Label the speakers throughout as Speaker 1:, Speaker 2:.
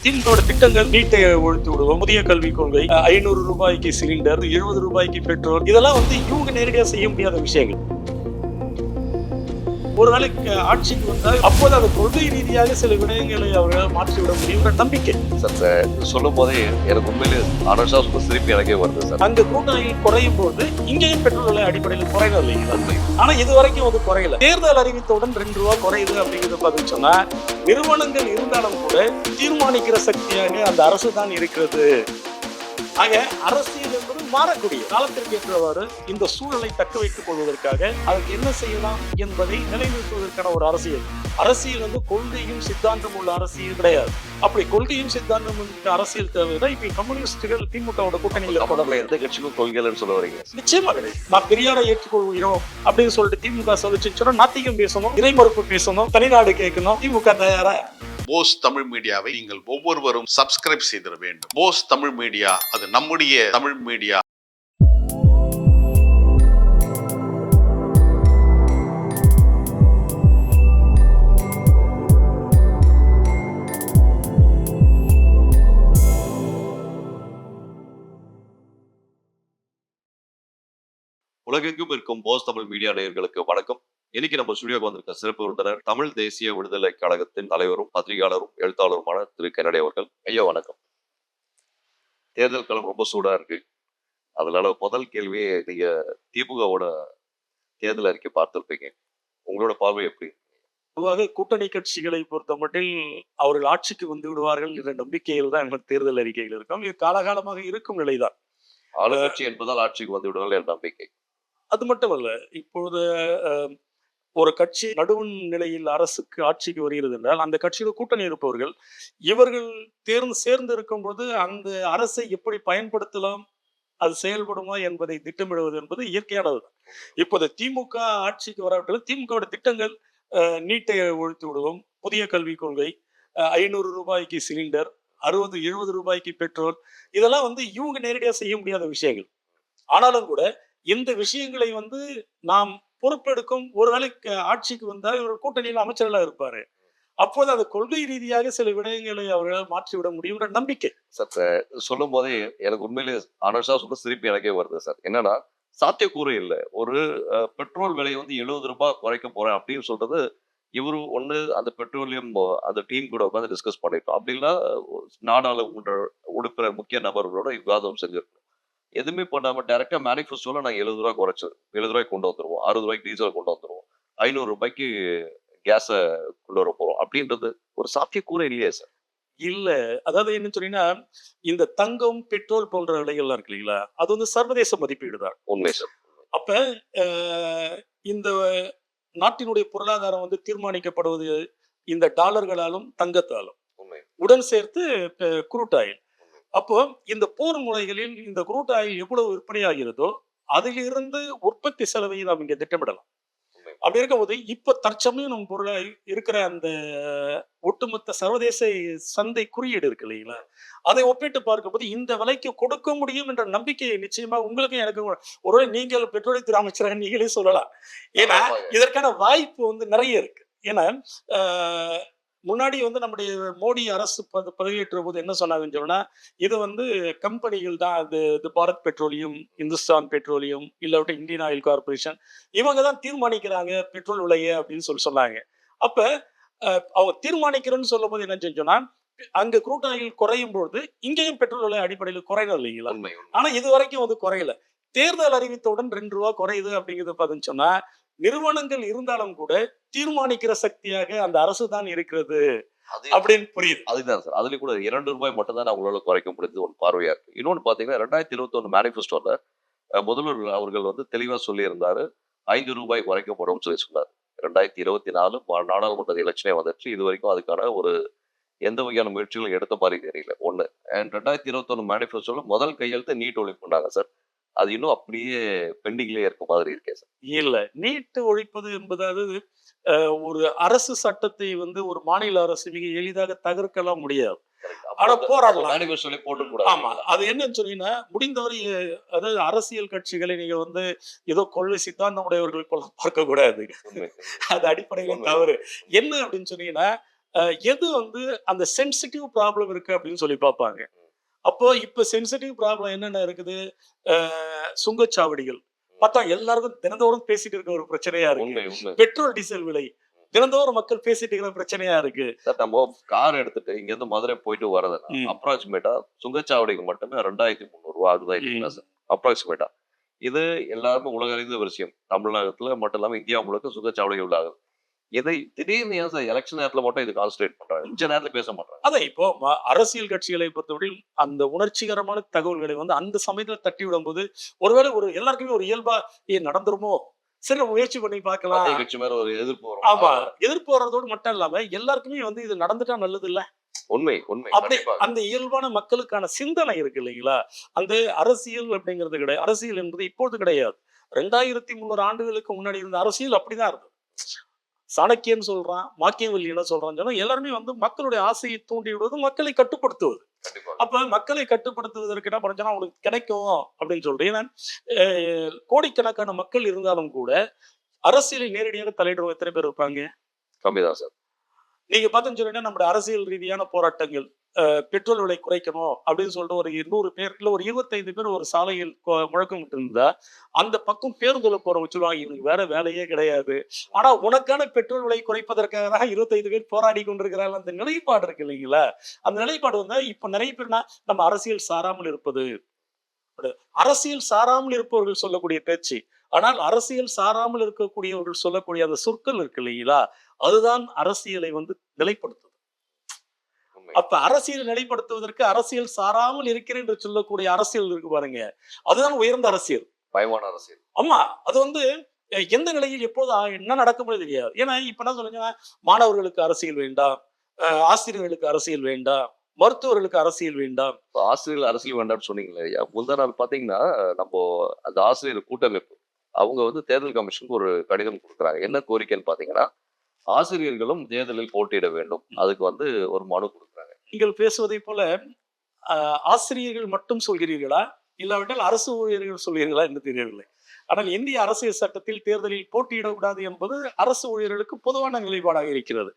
Speaker 1: திமுகவோட திட்டங்கள் நீட்டை ஒழித்து விடுவோம். புதிய கல்விக் கொள்கை ஐநூறு ரூபாய்க்கு சிலிண்டர் எழுபது ரூபாய்க்கு பெட்ரோல் இதெல்லாம் வந்து இவங்க நேரடியாக செய்ய முடியாத விஷயங்கள். ஒருவேளை ஆட்சிக்கு வந்தால் அப்போது அது கொள்கை ரீதியாக சில விடயங்களை அவர்களால் மாற்றிவிட முடியுன்ற நம்பிக்கை.
Speaker 2: சார் சொல்லும் போதே எனக்கு உண்மையிலே ஆனர்ஷா சிரிப்பு எனக்கே வருது சார்.
Speaker 1: அங்க கூட்டணியில் குறையும் போது இங்கேயும் பெட்ரோல் விலை அடிப்படையில் குறையல இல்லைங்களா ஆனா இது வரைக்கும் அது குறையல. தேர்தல் அறிவித்தவுடன் ரெண்டு ரூபா குறையுது அப்படிங்கிறத பார்த்து சொன்னா நிறுவனங்கள் இருந்தாலும் கூட தீர்மானிக்கிற சக்தியாக அந்த அரசு தான் இருக்கிறது. ஆக அரசியல் என்பது மாறக்கூடிய காலத்திற்கு ஏற்றவாறு இந்த சூழலை தக்க வைத்துக் கொள்வதற்காக அதற்கு என்ன செய்யலாம் என்பதை நிலைநிறுத்துவதற்கான ஒரு அரசியல். அரசியல் வந்து கொள்கையும் சித்தாந்தம் உள்ள அரசியல் கிடையாது. அப்படி கொள்கையும் சித்தாந்தம் அரசியல் தேவைன்னா இப்ப கம்யூனிஸ்டுகள் திமுகவோட கூட்டணியில
Speaker 2: தமிழ்நாட்டில் எந்த கட்சிக்கும் கொள்கைகள்னு சொல்ல வரீங்க?
Speaker 1: நிச்சயமா கிடையாது. நான் பெரியாரை ஏற்றுக்கொள்கிறோம் அப்படின்னு சொல்லிட்டு திமுக சொல்லிச்சு சொன்னா நாத்திகம் பேசணும் இறைமறுப்பு பேசணும் தனிநாடு கேட்கணும் திமுக தயாரா?
Speaker 3: போஸ் தமிழ் மீடியாவை நீங்கள் ஒவ்வொருவரும் சப்ஸ்கிரைப் செய்திட வேண்டும். போஸ் தமிழ் மீடியா அது நம்முடைய தமிழ் மீடியா.
Speaker 2: உலகெங்கும் இருக்கும் போஸ் தமிழ் மீடியா நேயர்களுக்கு வணக்கம். இன்னைக்கு நம்ம ஸ்டுடியோக்கு வந்திருக்க சிறப்பு விருந்தினர் தமிழ் தேசிய விடுதலை கழகத்தின் தலைவரும் பத்திரிகையாளரும் எழுத்தாளருமான திரு. கன்னடி அவர்கள். ஐயா வணக்கம். தேர்தல் களம் ரொம்ப சூடா இருக்கு. அதனால முதல் கேள்வியே நீங்க திமுகவோட தேர்தல் அறிக்கை பார்த்திருப்பீங்க. உங்களோட பார்வை எப்படி
Speaker 1: பொதுவாக கூட்டணி கட்சிகளை பொறுத்தமட்டில் அவர்கள் ஆட்சிக்கு வந்து விடுவார்கள் என்ற நம்பிக்கையில் தான் எங்கள் தேர்தல் அறிக்கைகள் இருக்கும். இது காலகாலமாக இருக்கும் நிலைதான்.
Speaker 2: ஆளுங்கட்சி என்பதால் ஆட்சிக்கு வந்து விடுவார்கள் என்ற நம்பிக்கை.
Speaker 1: அது மட்டுமல்ல இப்பொழுது ஒரு கட்சி நடுவண் நிலையில் அரசுக்கு ஆட்சிக்கு வருகிறது என்றால் அந்த கட்சியில் கூட்டணி இருப்பவர்கள் இவர்கள் தேர்ந்து சேர்ந்து இருக்கும் பொழுது அந்த அரசை எப்படி பயன்படுத்தலாம் அது செயல்படுமா என்பதை திட்டமிடுவது என்பது இயற்கையானது இப்போது திமுக ஆட்சிக்கு வராவிட்டால் திமுகவோட திட்டங்கள் நீட்டை ஒழித்து விடுவோம். புதிய கல்விக் கொள்கை ஐநூறு ரூபாய்க்கு சிலிண்டர் அறுபது எழுபது ரூபாய்க்கு பெட்ரோல் இதெல்லாம் வந்து இவங்க நேரடியாக செய்ய முடியாத விஷயங்கள். ஆனாலும் கூட இந்த விஷயங்களை வந்து நாம் பொறுப்பெடுக்கும் ஒருவேளை ஆட்சிக்கு வந்தால் இவர் கூட்டணியில் அமைச்சர்களாக இருப்பாரு. அப்போது அது கொள்கை ரீதியாக சில விடயங்களை அவர்களால் மாற்றிவிட முடியும்ன்ற நம்பிக்கை.
Speaker 2: சார் சொல்லும் போதே எனக்கு உண்மையிலே ஆனர்ஷா சொல்ல சிரிப்பு எனக்கே வருது சார். என்னன்னா சாத்தியக்கூறு இல்லை. ஒரு பெட்ரோல் விலை வந்து எழுபது ரூபாய் குறைக்க போறேன் அப்படின்னு சொல்றது இவரு ஒண்ணு அந்த பெட்ரோலியம் அந்த டீம் கூட உட்காந்து டிஸ்கஸ் பண்ணிருக்கோம் அப்படின்னா நாடாளுமன்ற உறுப்பினர் முக்கிய நபர்களோட விவாதம் செஞ்சிருக்கோம் எதுவுமே பண்ணாம டைரக்டா மேனிஃபெஸ்டோல நாங்க எழுபது ரூபாய் குறைச்சு எழுபது ரூபாய்க்கு கொண்டு வந்துருவோம். அறுபது ரூபாய்க்கு டீசல் கொண்டு வந்துருவோம். ஐநூறு ரூபாய்க்கு கேஸை கொண்டு வர போறோம். அப்படின்றது ஒரு சாத்தியக்கூறு இல்லையே சார்
Speaker 1: இல்ல. அதாவது என்ன சொன்னீங்கன்னா இந்த தங்கம் பெட்ரோல் போன்ற விலைகள்லாம் இருக்கு இல்லைங்களா? அது வந்து சர்வதேச மதிப்பீடு தான்.
Speaker 2: உண்மை சார்
Speaker 1: அப்ப இந்த நாட்டினுடைய பொருளாதாரம் வந்து தீர்மானிக்கப்படுவது இந்த டாலர்களாலும் தங்கத்தாலும். உடன் சேர்த்து குரூட் ஆயில் அப்போ இந்த போர் முறைகளில் இந்த குரூட் ஆயில் எவ்வளவு விற்பனையாகிறதோ அதிலிருந்து உற்பத்தி செலவை நாம் இங்க திட்டமிடலாம். அப்படி இருக்கும்போது இப்ப தற்சமயம் நம்ம பொருளா இருக்கிற அந்த ஒட்டுமொத்த சர்வதேச சந்தை குறியீடு இருக்கு இல்லைங்களா? அதை ஒப்பிட்டு பார்க்கும்போது இந்த விலைக்கு கொடுக்க முடியும் என்ற நம்பிக்கையை நிச்சயமா உங்களுக்கும் எனக்கும் ஒருவேளை நீங்கள் பெட்ரோலியத்துறை அமைச்சராக நீங்களே சொல்லலாம். ஏன்னா. இதற்கான வாய்ப்பு வந்து நிறைய இருக்கு. ஏன்னா முன்னாடி வந்து நம்முடைய மோடி அரசு பத- பதவியேற்ற போது என்ன சொன்னாங்கன்னு சொன்னா இது வந்து கம்பெனிகள் தான். அது இது பாரத் பெட்ரோலியம் இந்துஸ்தான் பெட்ரோலியம் இல்லாவிட்டு இந்தியன் ஆயில் கார்பரேஷன் இவங்க தான் தீர்மானிக்கிறாங்க பெட்ரோல் விலையை அப்படின்னு சொல்லி சொன்னாங்க. அப்ப அஹ், அவங்க தீர்மானிக்கிறோன்னு சொல்லும் போது என்ன செஞ்சோம்னா அங்க குரூட் ஆயில் குறையும் பொழுது இங்கேயும் பெட்ரோல் விலை அடிப்படையில் குறையணும் இல்லைங்களா. ஆனா இது வரைக்கும் வந்து குறையல. தேர்தல் அறிவித்தவுடன் ரெண்டு ரூபா குறையுது அப்படிங்கிறத பார்த்துன்னு சொன்னா நிறுவனங்கள் இருந்தாலும் கூட தீர்மானிக்கிற சக்தியாக அந்த அரசு தான் இருக்கிறது அப்படின்னு புரியுது.
Speaker 2: அதுதான் சார். அதுல கூட இரண்டு ரூபாய் மட்டும் தான் அவங்களால குறைக்க முடியுது ஒரு பார்வையா இருக்கு. இன்னொன்னு பாத்தீங்கன்னா ரெண்டாயிரத்தி இருபத்தி ஒண்ணு மேனிஃபெஸ்டோல முதல்வர் அவர்கள் வந்து தெளிவா சொல்லியிருந்தாரு ஐந்து ரூபாய் குறைக்கப்படும் சொல்லி சொன்னார். ரெண்டாயிரத்தி இருபத்தி நாலு நாடாளுமன்ற எலெக்ஷனே வந்துச்சு. இது வரைக்கும் அதுக்கான ஒரு எந்த வகையான முயற்சிகளும் எடுத்த மாதிரி தெரியல. ஒண்ணு. அண்ட் ரெண்டாயிரத்தி இருபத்தி ஒண்ணு மேனிஃபெஸ்டோல முதல் கையெழுத்து நீட் ஒழிப்புனாங்க சார். அது இன்னும் அப்படியே பெண்டிங்லேயே இருக்க மாதிரி இருக்கே சார்.
Speaker 1: இல்ல நீட்டு ஒழிப்பது என்பது அது அஹ், ஒரு அரசு சட்டத்தை வந்து ஒரு மாநில அரசு மிக எளிதாக தகர்க்கலாம் முடியாது. ஆனா போராடலாம்.
Speaker 2: போட்டு கூட
Speaker 1: ஆமா. அது என்னன்னு சொன்னீங்கன்னா முடிந்தவரை அதாவது அரசியல் கட்சிகளை நீங்க வந்து ஏதோ கொள்கை சித்தாந்தம் உடையவர்கள் போல பார்க்க கூடாது. அது அடிப்படையில. தவறு. என்ன அப்படின்னு சொன்னீங்கன்னா எது வந்து அந்த சென்சிட்டிவ் ப்ராப்ளம் இருக்கு அப்படின்னு சொல்லி பார்ப்பாங்க. அப்போ இப்ப சென்சிட்டிவ் ப்ராப்ளம் என்னென்ன இருக்குது? சுங்கச்சாவடிகள். பார்த்தா எல்லாருக்கும் தினந்தோறும் பேசிட்டு இருக்க ஒரு பிரச்சனையா இருக்கு. பெட்ரோல் டீசல் விலை. தினந்தோறும் மக்கள் பேசிட்டு இருக்கிற பிரச்சனையா இருக்கு.
Speaker 2: சார் நம்ம கார் எடுத்துட்டு இங்க இருந்து மதுரை போயிட்டு வரதுன்னா
Speaker 1: ம்.
Speaker 2: அப்ராக்சிமேட்டா சுங்கச்சாவடிக்கு மட்டுமே ரெண்டாயிரத்தி முந்நூறு ரூபா ஆகுதா சார்? அப்ராக்சிமேட்டா இது எல்லாருமே உலக அறிந்த விஷயம். தமிழகத்துல மட்டும் இல்லாம இந்தியா முழுக்க சுங்கச்சாவடிகள் உள்ளாகுது இதை திடீர்னு ஏன் எலெக்ஷன் நேரத்துல மட்டும் இது கான்சன்ட்ரேட் பண்றாங்க கொஞ்ச நேரத்துல பேச மாட்டாங்க
Speaker 1: அதான் இப்போ அரசியல் கட்சிகளை பொறுத்தவரையில் அந்த உணர்ச்சிகரமான தகவல்களை வந்து அந்த சமயத்துல தட்டி விடும்போது ஒருவேளை ஒரு எல்லாருக்குமே ஒரு இயல்பா ஏ நடந்துருமோ? சரி முயற்சி பண்ணி பார்க்கலாம்.
Speaker 2: கட்சி மேல ஒரு எதிர்ப்பு
Speaker 1: ஆமா
Speaker 2: வரும்
Speaker 1: எதிர்ப்பு வர்றதோடு மட்டும் இல்லாம எல்லாருக்குமே வந்து இது நடந்துட்டா நல்லது இல்ல?
Speaker 2: உண்மை உண்மை.
Speaker 1: அப்படி அந்த இயல்பான மக்களுக்கான சிந்தனை இருக்கு இல்லைங்களா? அந்த அரசியல் அப்படிங்கிறது கிடையாது. அரசியல் என்பது இப்பொழுது கிடையாது. ரெண்டாயிரத்தி முந்நூறு ஆண்டுகளுக்கு முன்னாடி இருந்த அரசியல் அப்படிதான் இருந்தது. சாணக்கியன் சொல்றான் மாக்கியவல்லி என்ன சொல்றான்னு சொன்னா எல்லாருமே வந்து மக்களுடைய ஆசையை தூண்டி விடுவது மக்களை கட்டுப்படுத்துவது. அப்ப மக்களை கட்டுப்படுத்துவதற்கு என்ன பண்ணுச்சுன்னா அவங்களுக்கு கிடைக்கும் அப்படின்னு சொல்லிட்டு ஏன்னா கோடிக்கணக்கான மக்கள் இருந்தாலும் கூட அரசியலில் நேரடியாக தலையிடுறவங்க எத்தனை பேர் இருப்பாங்க?
Speaker 2: கம்மிதான் சார்.
Speaker 1: நீங்க பார்த்தீங்கன்னு சொன்னீங்கன்னா நம்முடைய அரசியல் ரீதியான போராட்டங்கள் பெட்ரோல் விலை குறைக்கணும் அப்படின்னு சொல்லிட்டு ஒரு இருநூறு பேர் இல்லை ஒரு இருபத்தைந்து பேர் ஒரு சாலையில் முழக்கம் இருந்தா அந்த பக்கம் பேருந்துல போற சொல்லுவாங்க இவனுக்கு வேற வேலையே கிடையாது. ஆனா உனக்கான பெட்ரோல் விலை குறைப்பதற்காக தான் இருபத்தைந்து பேர் போராடி கொண்டிருக்கிறாங்க அந்த நிலைப்பாடு இருக்கு இல்லைங்களா? அந்த நிலைப்பாடு வந்து இப்ப நிறைய பேர்னா நம்ம அரசியல் சாராமல் இருப்பது. அரசியல் சாராமல் இருப்பவர்கள் சொல்லக்கூடிய பேச்சு ஆனால் அரசியல் சாராமல் இருக்கக்கூடியவர்கள் சொல்லக்கூடிய அந்த சொற்கள் இருக்கு இல்லைங்களா? அதுதான் அரசியலை வந்து நிலைப்படுத்துது. அப்ப அரசியல் நிலைப்படுத்துவதற்கு அரசியல் சாராமல் இருக்கிறேன் என்று சொல்லக்கூடிய அரசியல் இருக்கு பாருங்க. அதுதான் உயர்ந்த அரசியல்.
Speaker 2: பயமான அரசியல்.
Speaker 1: ஆமா அது வந்து எந்த நிலையில் எப்போது என்ன நடக்கும்னு தெரியாது. ஏன்னா இப்ப என்ன சொல்லுங்க மாணவர்களுக்கு அரசியல் வேண்டாம் ஆசிரியர்களுக்கு அரசியல் வேண்டாம் மருத்துவர்களுக்கு அரசியல் வேண்டாம்.
Speaker 2: ஆசிரியர்கள் அரசியல் வேண்டாம்னு சொன்னீங்களே முந்தா நாள் பாத்தீங்கன்னா நம்ம அந்த ஆசிரியர் கூட்டமைப்பு அவங்க வந்து தேர்தல் கமிஷனுக்கு ஒரு கடிதம் கொடுக்குறாங்க. என்ன கோரிக்கைன்னு பாத்தீங்கன்னா ஆசிரியர்களும் தேர்தலில் போட்டியிட வேண்டும். அதுக்கு வந்து ஒரு மனு கொடுக்குறாங்க.
Speaker 1: நீங்கள் பேசுவதை போல ஆசிரியர்கள் மட்டும் சொல்கிறீர்களா? இல்லாவிட்டால் அரசு ஊழியர்கள் சொல்கிறீர்களா என்று தெரியவில்லை. ஆனால் இந்திய அரசியல் சட்டத்தில் தேர்தலில் போட்டியிடக்கூடாது என்பது அரசு ஊழியர்களுக்கு பொதுவான நிலைப்பாடாக இருக்கிறது.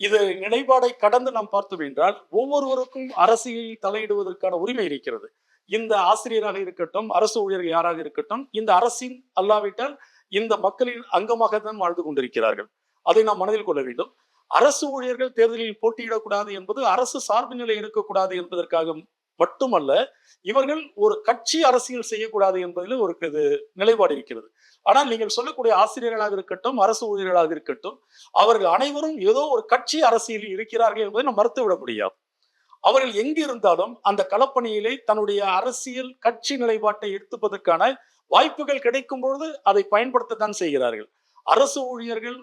Speaker 1: இது நிலைப்பாடை கடந்து நாம் பார்த்தோம் என்றால் ஒவ்வொருவருக்கும் அரசியலில் தலையிடுவதற்கான உரிமை இருக்கிறது. இந்த ஆசிரியராக இருக்கட்டும் அரசு ஊழியர்கள் யாராக இருக்கட்டும் இந்த அரசின் அல்லாவிட்டால் இந்த மக்களின் அங்கமாக தான் வாழ்ந்து கொண்டிருக்கிறார்கள். அதை நாம் மனதில் கொள்ள வேண்டும். அரசு ஊழியர்கள் தேர்தலில் போட்டியிடக்கூடாது என்பது அரசு சார்பு நிலை இருக்கக்கூடாது என்பதற்காக மட்டுமல்ல இவர்கள் ஒரு கட்சி அரசியல் செய்யக்கூடாது என்பதில் ஒரு இது நிலைப்பாடு இருக்கிறது. ஆனால் நீங்கள் சொல்லக்கூடிய ஆசிரியர்களாக இருக்கட்டும் அரசு ஊழியர்களாக இருக்கட்டும் அவர்கள் அனைவரும் ஏதோ ஒரு கட்சி அரசியலில் இருக்கிறார்கள் என்பதை நாம் மறுத்துவிட முடியாது. அவர்கள் எங்கிருந்தாலும் அந்த களப்பணியிலே தன்னுடைய அரசியல் கட்சி நிலைப்பாட்டை எடுத்துப்பதற்கான வாய்ப்புகள் கிடைக்கும் பொழுது அதை பயன்படுத்தத்தான் செய்கிறார்கள். அரசு ஊழியர்கள்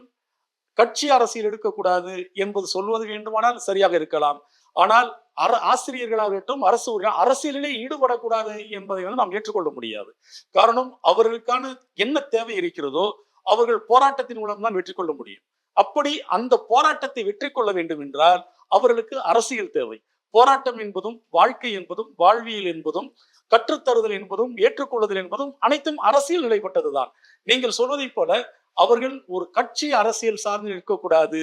Speaker 1: கட்சி அரசியல் எடுக்கக்கூடாது என்பது சொல்வது வேண்டுமானால் சரியாக இருக்கலாம். ஆனால் அர ஆசிரியர்களாகட்டும் அரசு ஊழியர் அரசியலிலே ஈடுபடக்கூடாது என்பதை வந்து நாம் ஏற்றுக்கொள்ள முடியாது. காரணம் அவர்களுக்கான என்ன தேவை இருக்கிறதோ அவர்கள் போராட்டத்தின் மூலம் தான் வெற்றி கொள்ள முடியும். அப்படி அந்த போராட்டத்தை வெற்றி கொள்ள வேண்டும் என்றால் அவர்களுக்கு அரசியல் தேவை. போராட்டம் என்பதும் வாழ்க்கை என்பதும் வாழ்வியல் என்பதும் கற்றுத்தருதல் என்பதும் ஏற்றுக்கொள்ளுதல் என்பதும் அனைத்தும் அரசியல் நிலைப்பட்டதுதான். நீங்கள் சொல்வதைப் போல அவர்கள் ஒரு கட்சி அரசியல் சார்ந்து இருக்கக்கூடாது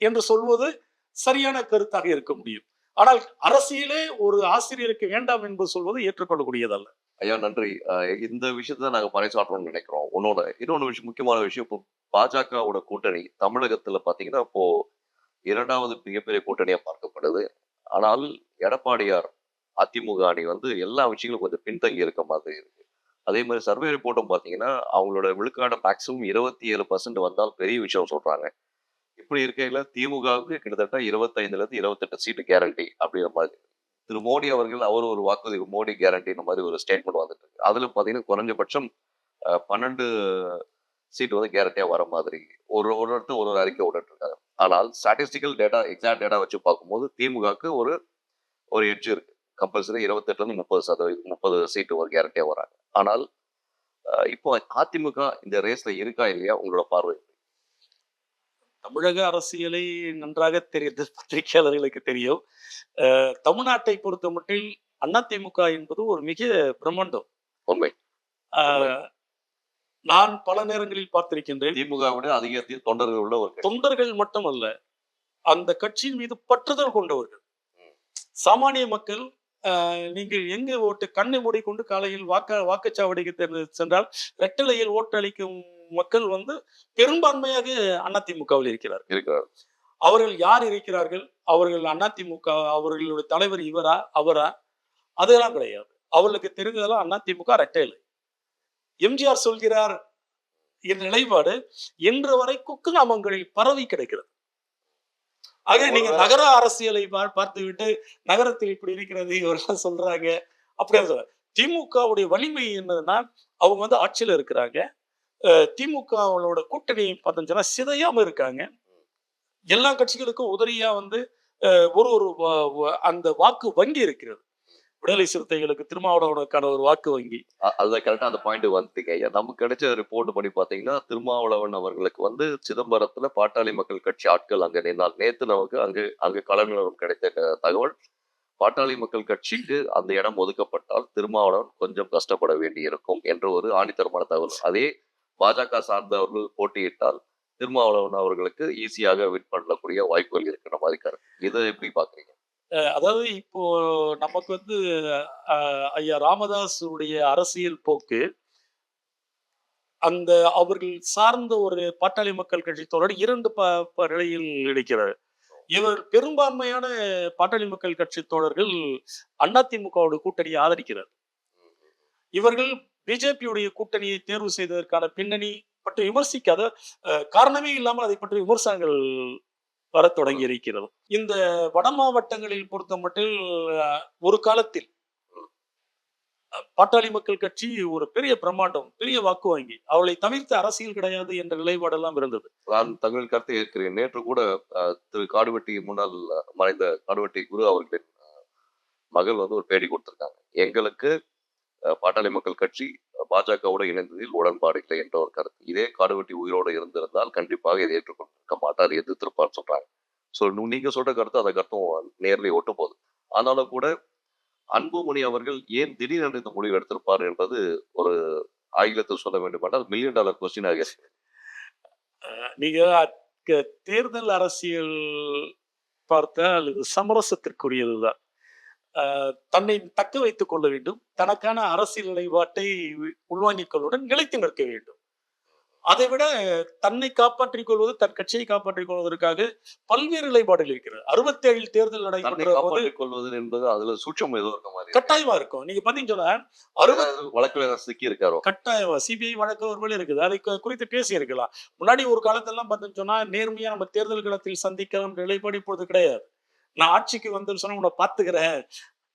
Speaker 1: என்று சொல்வது சரியான கருத்தாக இருக்க முடியும். ஆனால் அரசியலே ஒரு ஆசிரியருக்கு வேண்டாம் என்பது சொல்வது ஏற்றுக்கொள்ளக்கூடியதல்ல.
Speaker 2: ஐயா நன்றி. அஹ் இந்த விஷயத்த நாங்க பறைசாற்றணும்னு நினைக்கிறோம். உன்னோட இன்னொன்று விஷயம் முக்கியமான விஷயம் இப்போ பாஜகவோட கூட்டணி தமிழகத்துல பாத்தீங்கன்னா இப்போ இரண்டாவது மிகப்பெரிய கூட்டணியா பார்க்கப்படுது. ஆனால் எடப்பாடியார் அதிமுக அணி வந்து எல்லா விஷயங்களும் கொஞ்சம் பின்தங்கி இருக்க மாதிரி இருக்கு. அதே மாதிரி சர்வே ரிப்போர்ட்டும் பார்த்தீங்கன்னா அவங்களோட விழுக்காடு மேக்சிமம் இருபத்தி ஏழு பர்சன்ட் வந்தால் பெரிய விஷயம் சொல்றாங்க. இப்படி இருக்கையில திமுகவுக்கு கிட்டத்தட்ட இருபத்தைந்துல இருந்து இருபத்தெட்டு சீட்டு கேரண்டி அப்படிங்கிற மாதிரி. திரு மோடி அவர்கள் அவர் ஒரு வாக்குறுதி மோடி கேரண்டி இந்த மாதிரி ஒரு ஸ்டேட்மெண்ட் வந்துட்டு இருக்கு. அதுல பாத்தீங்கன்னா குறைஞ்சபட்சம் பன்னெண்டு சீட் வந்து கேரண்டியா வர மாதிரி ஒரு ஒரு இடத்துல ஒரு ஒரு அறிக்கை விட்டுட்டு இருக்காங்க ஆனால் ஸ்டாட்டிஸ்டிக்கல் டேட்டா எக்ஸாக்ட் டேட்டா வச்சு பார்க்கும்போது திமுகவுக்கு ஒரு ஒரு எட்ஜ் இருக்கு. கம்பல்சரி இருபத்தெட்டுல இருந்து முப்பது சதவீதம் முப்பது சீட்டு ஒரு கேரண்டியா வராங்க. ஆனால் இப்போ அதிமுக இந்த ரேஸ்ல இருக்கா இல்லையா உங்களோட பார்வை?
Speaker 1: தமிழக அரசியலை நன்றாக தெரிந்த பத்திரிகையாளர்களுக்கு தெரியும். தமிழ்நாட்டை பொறுத்த மட்டில் அதிமுக என்பது ஒரு மிக பிரம்மாண்டம்.
Speaker 2: உண்மை.
Speaker 1: நான் பல நேரங்களில் பார்த்திருக்கின்றேன்.
Speaker 2: திமுக விட அதிக தொண்டர்கள் உள்ள ஒரு.
Speaker 1: தொண்டர்கள் மட்டுமல்ல அந்த கட்சியின் மீது பற்றுதல் கொண்டவர்கள். சாமானிய மக்கள் நீங்கள் எங்க ஓட்டு கண்ணை மூடிக்கொண்டு காலையில் வாக்க வாக்குச்சாவடிக்கு தேர்ந்து சென்றால் ரெட்டலையில் ஓட்டளிக்கும் மக்கள் வந்து பெரும்பான்மையாக அதிமுகவில் இருக்கிறார்
Speaker 2: இருக்கிறார்
Speaker 1: அவர்கள் யார் இருக்கிறார்கள்? அவர்கள் அதிமுக அவர்களுடைய தலைவர் இவரா அவரா? அதெல்லாம் கிடையாது. அவர்களுக்கு தெரிந்ததெல்லாம் அதிமுக ரெட்டையிலை எம்ஜிஆர் சொல்கிறார் என்ற நிலைப்பாடு இன்று வரை குக்கிராமங்களில் பரவி கிடைக்கிறது. ஆக நீங்க நகர அரசியலை பா- பார்த்துவிட்டு நகரத்தில் இப்படி இருக்கிறது இவரெல்லாம் சொல்றாங்க. அப்படின்னு சொல்ல திமுகவுடைய வலிமை என்னதுன்னா அவங்க வந்து ஆட்சியில இருக்கிறாங்க. திமுகவோட கூட்டணி பார்த்தோம்னா சிதையாம இருக்காங்க. எல்லா கட்சிகளுக்கும் உதவியா வந்து ஒரு ஒரு அந்த வாக்கு வங்கி இருக்கிறது. விடுதலை சிறுத்தைகளுக்கு திருமாவளவனுக்கான ஒரு வாக்கு வங்கி.
Speaker 2: அதுதான் கரெக்டா அந்த பாயிண்ட் வந்துட்டீங்க ஐயா நமக்கு கிடைச்ச ரிப்போர்ட் பண்ணி பாத்தீங்கன்னா திருமாவளவன் அவர்களுக்கு வந்து சிதம்பரத்துல பாட்டாளி மக்கள் கட்சி ஆட்கள் அங்க நின்றால். நேத்து நமக்கு அங்கு அங்கு கலநிலவரம் கிடைத்த தகவல் பாட்டாளி மக்கள் கட்சிக்கு அந்த இடம் ஒதுக்கப்பட்டால் திருமாவளவன் கொஞ்சம் கஷ்டப்பட வேண்டி இருக்கும் என்ற ஒரு ஆணித்தரமான தகவல். அதே பாஜக சார்ந்தவர்கள் போட்டியிட்டால் திருமாவளவன் அவர்களுக்கு ஈஸியாக வின் பண்ணக்கூடிய வாய்ப்புகள் இருக்கிற மாதிரி கருத்து இதை எப்படி பாக்குறீங்க
Speaker 1: அதாவது இப்போ நமக்கு வந்து ஐயா ராமதாஸ் உடைய அரசியல் போக்கு அந்த அவர்கள் சார்ந்த ஒரு பாட்டாளி மக்கள் கட்சி தொடர் இரண்டு ப ப- நிலையில் இருக்கிறார் இவர் பெரும்பான்மையான பாட்டாளி மக்கள் கட்சி தோழர்கள் அதிமுகவோட கூட்டணியை ஆதரிக்கிறார். இவர்கள் பிஜேபியுடைய கூட்டணியை தேர்வு செய்ததற்கான பின்னணி பற்றி விமர்சிக்காத காரணமே இல்லாமல் அதை பற்றி விமர்சனங்கள் வர தொடங்கி இருக்கிறது இந்த வட மாவட்டங்களில் பொறுத்த மட்டில் ஒரு காலத்தில் பாட்டாளி மக்கள் கட்சி ஒரு பெரிய பிரம்மாண்டம் பெரிய வாக்கு வங்கி. அவளை தவிர்த்து அரசியல் கிடையாது என்ற நிலைப்பாடெல்லாம் இருந்தது.
Speaker 2: நான் தங்கள் கருத்தை ஏற்கிறேன். நேற்று கூட திரு காடுவெட்டி முன்னாள் மறைந்த காடுவெட்டி குரு அவர்களின் மகள் வந்து ஒரு பேடி கொடுத்திருக்காங்க. எங்களுக்கு பாட்டாளி மக்கள் கட்சி பாஜகவோட இணைந்ததில் உடன்பாடு இல்லை என்ற ஒரு கருத்து. இதே காடுவெட்டி உயிரோடு இருந்திருந்தால் கண்டிப்பாக இதை ஏற்றுக்கொண்டிருக்க மாட்டார் எதிர்த்திருப்பார் சொல்றாங்க. ஸோ நீங்க சொல்ற கருத்து அந்த கருத்தும் நேர்லி ஒட்டு போகுது ஆனாலும் கூட அன்புமணி அவர்கள் ஏன் திடீரென்று இந்த முடிவு எடுத்திருப்பார் என்பது ஒரு ஆங்கிலத்தில் சொல்ல வேண்டுமானால் மில்லியன் டாலர் கொஸ்டின் இருக்கு.
Speaker 1: அஹ், நீங்க அ- தேர்தல் அரசியல் பார்த்தால் இது சமரசத்திற்குரியதுதான். தன்னை தக்க வைத்துக் கொள்ள வேண்டும். தனக்கான அரசியல் நிலைப்பாட்டை உள்வாங்கிக் கொள்வதுடன் நிலைத்து நிற்க வேண்டும். அதை விட தன்னை காப்பாற்றிக் கொள்வது தன் கட்சியை காப்பாற்றிக் கொள்வதற்காக பல்வேறு நிலைப்பாடுகள் இருக்கிறது. அறுபத்தேழு தேர்தல்
Speaker 2: தன்னை
Speaker 1: நடைபெற்ற
Speaker 2: கொள்வது என்பது அதுல சூட்சம் ஏதோ இருக்க மாதிரி.
Speaker 1: கட்டாயமா இருக்கும். நீங்க பாத்தீங்கன்னா அறுபத்
Speaker 2: ஏதாவது சிக்கி இருக்காரோ?
Speaker 1: கட்டாயம் சிபிஐ வழக்கு ஒரு வழி இருக்குது. அதை குறித்து பேசி இருக்கலாம் முன்னாடி ஒரு காலத்தெல்லாம் பார்த்தோம்னு சொன்னா நேர்மையா நம்ம தேர்தல் களத்தில் சந்திக்கலாம் நிலைப்பாடு இப்பொழுது கிடையாது. நான் ஆட்சிக்கு வந்து சொன்னா உன்னை பாத்துக்கிறேன்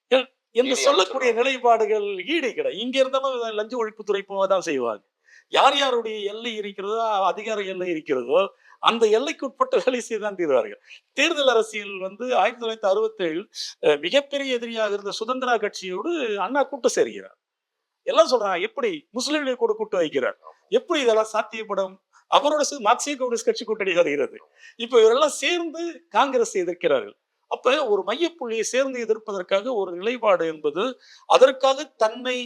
Speaker 1: எ- என்று சொல்லக்கூடிய நிலைப்பாடுகள் ஈடு கிடையாது. இங்க இருந்தாலும் லஞ்ச ஒழிப்புத்துறை போவதான் செய்வாங்க. யார் யாருடைய எல்லை இருக்கிறதோ அதிகார எல்லை இருக்கிறதோ அந்த எல்லைக்கு உட்பட்ட வேலை செய்துதான் தீர்வார்கள். தேர்தல் அரசியல் வந்து ஆயிரத்தி தொள்ளாயிரத்தி அறுபத்தி ஏழில் மிகப்பெரிய எதிரியாக இருந்த சுதந்திரா கட்சியோடு அண்ணா கூட்டு சேர்கிறார். எல்லாம் சொல்றாங்க எப்படி முஸ்லிம்களை கூட கூட்டு வைக்கிறார்? எப்படி இதெல்லாம் சாத்தியப்படும்? அவரோட மார்க்சிய கம்யூனிஸ்ட் கட்சி கூட்டணி வருகிறது இப்போ இவரெல்லாம் சேர்ந்து காங்கிரஸ் எதிர்க்கிறார்கள். அப்ப ஒரு மையப்புள்ளியை சேர்ந்து எதிர்ப்பதற்காக ஒரு நிலைப்பாடு என்பது அதற்காக தன்னை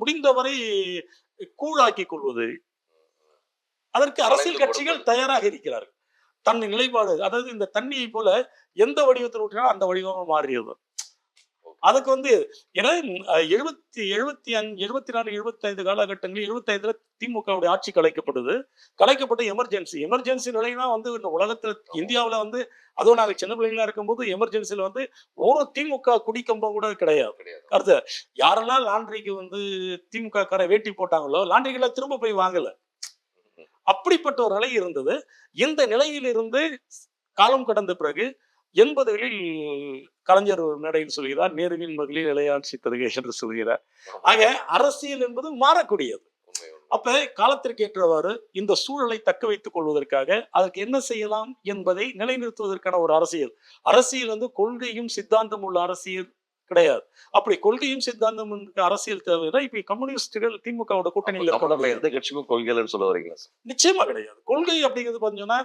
Speaker 1: முடிந்தவரை கூழாக்கிக் கொள்வது. அதற்கு அரசியல் கட்சிகள் தயாராக இருக்கிறார்கள். தன்னை நிலைப்பாடு அதாவது இந்த தண்ணியை போல எந்த வடிவத்தில் ஊற்றினாலும் அந்த வடிவமா மாறியது. அதுக்கு வந்து ஏன்னா எழுபத்தி எழுபத்தி அஞ்சு எழுபத்தி நாலு எழுபத்தி ஐந்து காலகட்டங்களில் எழுபத்தி ஐந்துல திமுகவுடைய ஆட்சி கலைக்கப்பட்டது கலைக்கப்பட்ட எமர்ஜென்சி. எமர்ஜென்சி நிலைனா வந்து இந்த உலகத்துல இந்தியாவுல வந்து அதுவும் நாங்க சின்ன பிள்ளைங்களா இருக்கும்போது எமர்ஜென்சில வந்து ஒரு திமுக குடிக்கம்பம் கூட கிடையாது.
Speaker 2: கிடையாது.
Speaker 1: அடுத்து யாரெல்லாம் லாண்ட்ரிக்கு வந்து திமுக கார வேட்டி போட்டாங்களோ லாண்ட்ரிகளை திரும்ப போய் வாங்கல. அப்படிப்பட்ட ஒரு நிலை இருந்தது. இந்த நிலையிலிருந்து காலம் கடந்த பிறகு எண்பதுகளில் கலைஞர் மேடையில் சொல்கிறார் நேருவின் மகளிர் நிலையாட்சி தருகை என்று சொல்கிறார். ஆக அரசியல் என்பது மாறக்கூடியது. அப்ப காலத்திற்கு ஏற்றவாறு இந்த சூழலை தக்க வைத்துக் கொள்வதற்காக அதற்கு என்ன செய்யலாம் என்பதை நிலைநிறுத்துவதற்கான ஒரு அரசியல். அரசியல் வந்து கொள்கையும் சித்தாந்தம் உள்ள அரசியல். கிடையாது. அப்படி கொள்கையும் சித்தாந்தம் அரசியல் தேவைன்னா இப்ப கம்யூனிஸ்டுகள் திமுகவோட கூட்டணியில் இருக்க
Speaker 2: எந்த கட்சிக்கும் கொள்கைன்னு சொல்ல வரீங்களா?
Speaker 1: நிச்சயமா கிடையாது. கொள்கை அப்படிங்கிறது பார்த்தீங்கன்னா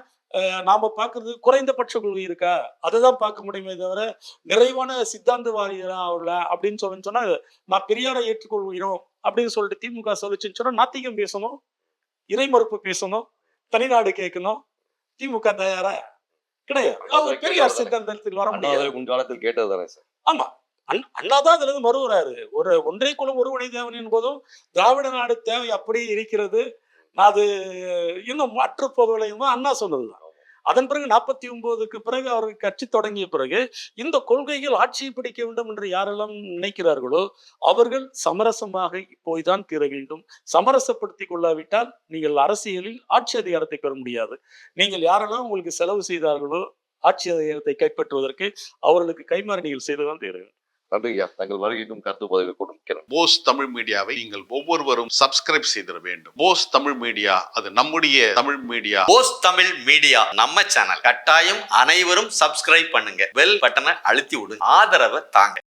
Speaker 1: நாம பார்க்கிறது குறைந்தபட்ச கொள்கை இருக்கா? அதுதான் பார்க்க முடியுமே தவிர நிறைவான சித்தாந்தவாதிகளா உள்ள அப்படின்னு சொல்லி சொன்னா நான் பெரியாரை ஏற்றுக்கொள்கிறோம் அப்படின்னு சொல்லிட்டு திமுக சொல்லிச்சுன்னு சொன்னா நாத்திகம் பேசணும் இறை மறுப்பு பேசணும் தனிநாடு கேட்கணும் திமுக தயாரா? கிடையாது. பெரியார் சித்தாந்தத்தில் வர முடியாது.
Speaker 2: முன்காலத்தில் கேட்டது தானே சார்?
Speaker 1: ஆமா. அண்ணா- அண்ணாதான் அதுல இருந்து மறுவுறாரு ஒரு ஒன்றே குலம் ஒருவனை தேவனின் போதும் திராவிட நாடு தேவை அப்படியே இருக்கிறது. அது இன்னும் மற்ற போகலையும் அண்ணா சொன்னதுதான். அதன் பிறகு நாற்பத்தி ஒன்பதுக்கு பிறகு அவர் கட்சி தொடங்கிய பிறகு இந்த கொள்கைகள் ஆட்சியை பிடிக்க வேண்டும் என்று யாரெல்லாம் நினைக்கிறார்களோ அவர்கள் சமரசமாக போய்தான் தீர வேண்டும். சமரசப்படுத்தி கொள்ளாவிட்டால் நீங்கள் அரசியலில் ஆட்சி அதிகாரத்தை பெற முடியாது. நீங்கள் யாரெல்லாம் உங்களுக்கு செலவு செய்தார்களோ ஆட்சி அதிகாரத்தை கைப்பற்றுவதற்கு அவர்களுக்கு கைமாறு நீங்கள் செய்துதான் தீர வேண்டும்
Speaker 2: நன்றி ஐயா. தங்கள் வருகைக்கும் கருத்து பதிவு கொடுக்கிறேன்
Speaker 3: போஸ் தமிழ் மீடியாவை நீங்கள் ஒவ்வொருவரும் சப்ஸ்கிரைப் செய்திட வேண்டும். போஸ் தமிழ் மீடியா அது நம்முடைய தமிழ் மீடியா.
Speaker 4: போஸ் தமிழ் மீடியா நம்ம சேனல் கட்டாயம் அனைவரும் சப்ஸ்கிரைப் பண்ணுங்க. பெல் பட்டனை அழுத்தி விடுங்க. ஆதரவை தாங்க.